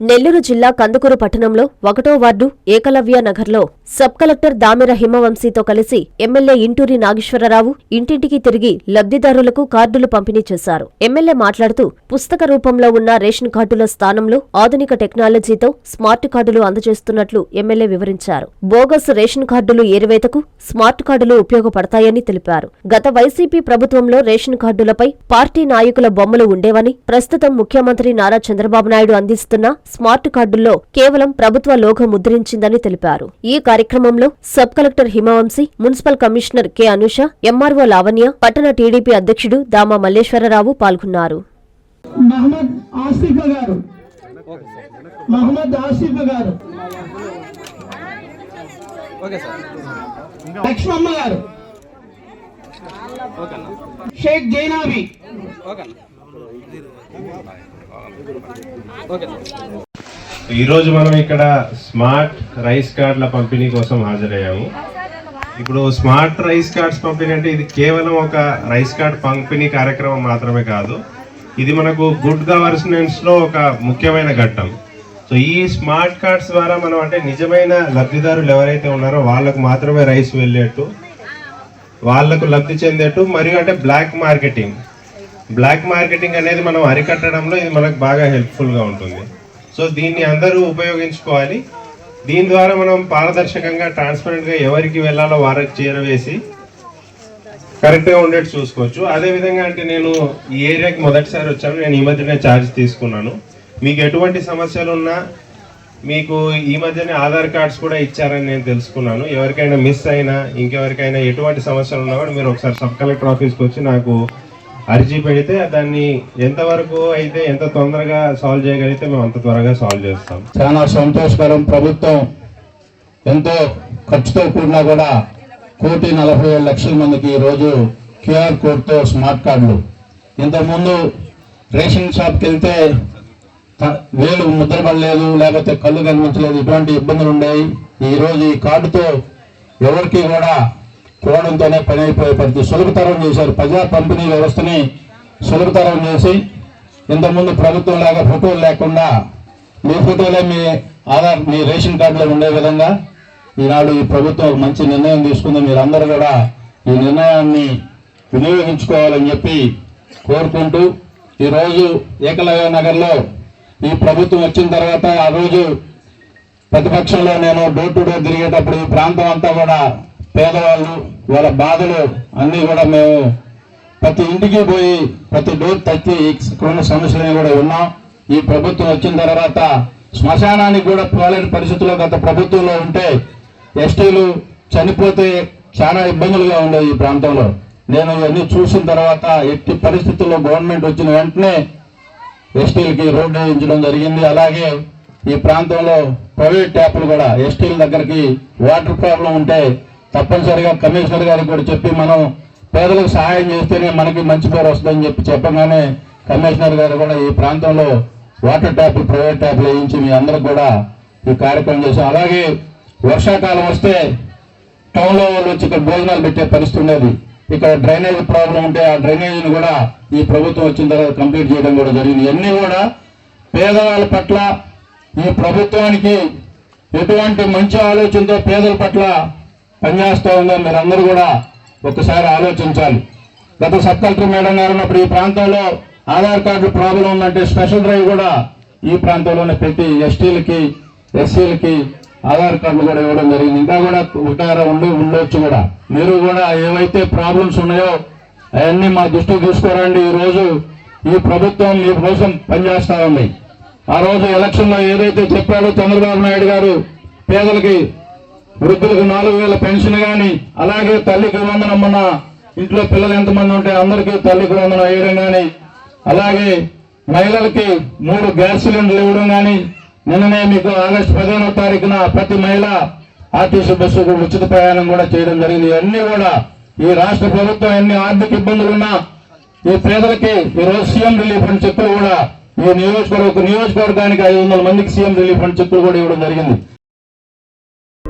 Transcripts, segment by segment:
నెల్లూరు జిల్లా కందుకూరు పట్టణంలో ఒకటో వార్డు ఏకలవ్య నగర్లో సబ్ కలెక్టర్ దామెర హిమవంశీతో కలిసి ఎమ్మెల్యే ఇంటూరి నాగేశ్వరరావు ఇంటింటికి తిరిగి లబ్ధిదారులకు కార్డులు పంపిణీ చేశారు. ఎమ్మెల్యే మాట్లాడుతూ పుస్తక రూపంలో ఉన్న రేషన్ కార్డుల స్థానంలో ఆధునిక టెక్నాలజీతో స్మార్ట్ కార్డులు అందజేస్తున్నట్లు ఎమ్మెల్యే వివరించారు. బోగస్ రేషన్ కార్డులు ఏరివేతకు స్మార్ట్ కార్డులు ఉపయోగపడతాయని తెలిపారు. గత వైసీపీ ప్రభుత్వంలో రేషన్ కార్డులపై పార్టీ నాయకుల బొమ్మలు ఉండేవని ప్రస్తుతం ముఖ్యమంత్రి నారా చంద్రబాబు నాయుడు అందిస్తున్న స్మార్ట్ కార్డుల్లో కేవలం ప్రభుత్వ లోగో ముద్రించిందని తెలిపారు. ఈ కార్యక్రమంలో sub collector Himavamsi municipal commissioner K Anusha MRO Lavanya పట్టణ టీడీపీ అధ్యక్షుడు దామ మల్లేశ్వరరావు పాల్గొన్నారు. మహమ్మద్ ఆసిఫ్ గారు. మహమ్మద్ ఆసిఫ్ గారు. లక్ష్మమ్మ గారు. షేక్ జైనాబీ. ఈరోజు మనం ఇక్కడ స్మార్ట్ రైస్ కార్డుల పంపిణీ కోసం హాజరయ్యాము. ఇప్పుడు స్మార్ట్ రైస్ కార్డ్స్ పంపిణీ అంటే ఇది కేవలం ఒక రైస్ కార్డ్ పంపిణీ కార్యక్రమం మాత్రమే కాదు ఇది మనకు గుడ్ గవర్నెన్స్లో ఒక ముఖ్యమైన ఘట్టం. సో ఈ స్మార్ట్ కార్డ్స్ ద్వారా మనం అంటే నిజమైన లబ్ధిదారులు ఎవరైతే ఉన్నారో వాళ్ళకు మాత్రమే రైస్ వెళ్ళేట్టు వాళ్ళకు లబ్ధి చెందేట్టు మరియు అంటే బ్లాక్ మార్కెటింగ్. బ్లాక్ మార్కెటింగ్ అనేది మనం అరికట్టడంలో ఇది మనకు బాగా హెల్ప్ఫుల్గా ఉంటుంది. సో దీన్ని అందరూ ఉపయోగించుకోవాలి. దీని ద్వారా మనం పారదర్శకంగా ట్రాన్స్పరెంట్గా ఎవరికి వెళ్ళాలో వారికి చేరవేసి కరెక్ట్గా ఉండేట్టు చూసుకోవచ్చు. అదేవిధంగా అంటే నేను ఈ ఏరియాకి మొదటిసారి వచ్చాను. నేను ఈ మధ్యనే ఛార్జ్ తీసుకున్నాను. మీకు ఎటువంటి సమస్యలు ఉన్నా మీకు ఈ మధ్యనే ఆధార్ కార్డ్స్ కూడా ఇచ్చారని నేను తెలుసుకున్నాను. ఎవరికైనా మిస్ అయినా ఇంకెవరికైనా ఎటువంటి సమస్యలు ఉన్నా కూడా మీరు ఒకసారి సబ్ కలెక్టర్ ఆఫీస్కి వచ్చి నాకు అర్జీ పెడితే దాన్ని ఎంతవరకు అయితే ఎంత తొందరగా సాల్వ్ చేయగలిగితే మేము అంత త్వరగా సాల్వ్ చేస్తాం. చాలా సంతోషకరం. ప్రభుత్వం ఎంతో ఖర్చుతో కూడినా కూడా కోటి నలభై ఏడు లక్షల మందికి ఈరోజు క్యూఆర్ కోడ్తో స్మార్ట్ కార్డులు. ఇంతకుముందు రేషన్ షాప్కి వెళ్తే వేలు ముద్రపడలేదు లేకపోతే కళ్ళు కనిపించలేదు ఇటువంటి ఇబ్బందులు ఉండేవి. ఈరోజు ఈ కార్డుతో ఎవరికి కూడా కోవడంతోనే పని అయిపోయే పరిస్థితి. సులభతరం చేశారు. ప్రజా పంపిణీ వ్యవస్థని సులభతరం చేసి ఇంతకుముందు ప్రభుత్వం లాగా ఫోటోలు లేకుండా మీ ఫోటోలే మీ ఆధార్ మీ రేషన్ కార్డులో ఉండే విధంగా ఈనాడు ఈ ప్రభుత్వం ఒక మంచి నిర్ణయం తీసుకుంది. మీరందరూ కూడా ఈ నిర్ణయాన్ని వినియోగించుకోవాలని చెప్పి కోరుకుంటూ ఈరోజు ఏకలవ్య నగర్లో ఈ ప్రభుత్వం వచ్చిన తర్వాత ఆ రోజు ప్రతిపక్షంలో నేను డోర్ టు డోర్ తిరిగేటప్పుడు ఈ ప్రాంతం అంతా కూడా పేదవాళ్ళు వాళ్ళ బాధలు అన్నీ కూడా మేము ప్రతి ఇంటికి పోయి ప్రతి డోర్ తట్టి కొన్ని సమస్యలని కూడా ఉన్నాం ఈ ప్రభుత్వం వచ్చిన తర్వాత శ్మశానానికి కూడా పోలేని పరిస్థితుల్లో గత ప్రభుత్వంలో ఉంటే ఎస్టీలు చనిపోతే చాలా ఇబ్బందులుగా ఉండేవి ఈ ప్రాంతంలో. నేను ఇవన్నీ చూసిన తర్వాత ఎట్టి పరిస్థితుల్లో గవర్నమెంట్ వచ్చిన వెంటనే ఎస్టీలకి రోడ్డు వేయించడం జరిగింది. అలాగే ఈ ప్రాంతంలో ప్రైవేట్ ట్యాపులు కూడా ఎస్టీల దగ్గరికి వాటర్ ప్రాబ్లం ఉంటే తప్పనిసరిగా కమిషనర్ గారికి కూడా చెప్పి మనం పేదలకు సహాయం చేస్తేనే మనకి మంచి పేరు వస్తుందని చెప్పి చెప్పగానే కమిషనర్ గారు కూడా ఈ ప్రాంతంలో వాటర్ ట్యాపులు ప్రైవేట్ ట్యాప్లు వేయించి మీ అందరికి కూడా ఈ కార్యక్రమం చేశాం. అలాగే వర్షాకాలం వస్తే టౌన్లో వాళ్ళు వచ్చి ఇక్కడ భోజనాలు పెట్టే పరిస్థితి ఉండేది. ఇక్కడ డ్రైనేజ్ ప్రాబ్లం ఉంటే ఆ డ్రైనేజీని కూడా ఈ ప్రభుత్వం వచ్చిన తర్వాత కంప్లీట్ చేయడం కూడా జరిగింది. ఇవన్నీ కూడా పేదవాళ్ళ పట్ల ఈ ప్రభుత్వానికి ఎటువంటి మంచి ఆలోచనతో పేదల పట్ల పనిచేస్తూ ఉందో మీరందరూ కూడా ఒకసారి ఆలోచించాలి. గత సబ్ కలెక్టర్ మేడం గారు ఉన్నప్పుడు ఈ ప్రాంతంలో ఆధార్ కార్డు ప్రాబ్లం ఉందంటే స్పెషల్ డ్రైవ్ కూడా ఈ ప్రాంతంలోనే పెట్టి ఎస్టీలకి ఎస్సీలకి ఆధార్ కార్డులు కూడా ఇవ్వడం జరిగింది. ఇంకా కూడా ఉంటారా ఉండి ఉండొచ్చు కూడా. మీరు కూడా ఏవైతే ప్రాబ్లమ్స్ ఉన్నాయో అవన్నీ మా దృష్టికి తీసుకురండి. ఈ రోజు ఈ ప్రభుత్వం మీ కోసం పనిచేస్తా ఉంది. ఆ రోజు ఎలక్షన్లో ఏదైతే చెప్పాడో చంద్రబాబు నాయుడు గారు పేదలకి వృద్ధులకు నాలుగు వేల పెన్షన్ కానీ అలాగే తల్లికి వందనం మన ఇంట్లో పిల్లలు ఎంతమంది ఉంటే అందరికీ తల్లికి వందనం వేయడం కానీ అలాగే మహిళలకి మూడు గ్యాస్ సిలిండర్లు ఇవ్వడం కానీ నిన్ననే మీకు ఆగస్టు పదిహేనో తారీఖున ప్రతి మహిళ ఆర్టీసీ బస్సుకు ఉచిత ప్రయాణం కూడా చేయడం జరిగింది. ఇవన్నీ కూడా ఈ రాష్ట్ర ప్రభుత్వం ఎన్ని ఆర్థిక ఇబ్బందులున్నా ఈ పేదలకి ఈ రోజు సీఎం రిలీఫ్ అని చెక్కులు కూడా ఈ నియోజకవర్గ నియోజకవర్గానికి ఐదు వందల మందికి సీఎం రిలీఫ్ అని చెక్కులు కూడా ఇవ్వడం జరిగింది.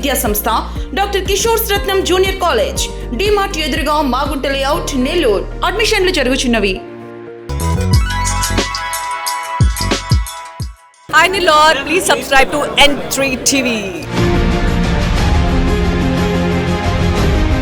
విద్యా సంస్థ doctor Kishore Ratnam junior college DMart ఎదురుగా మాగుంట లేఅవుట్ నెల్లూరు అడ్మిషన్లు జరుగుచున్నవి Hi Nilor, please subscribe to N3 TV.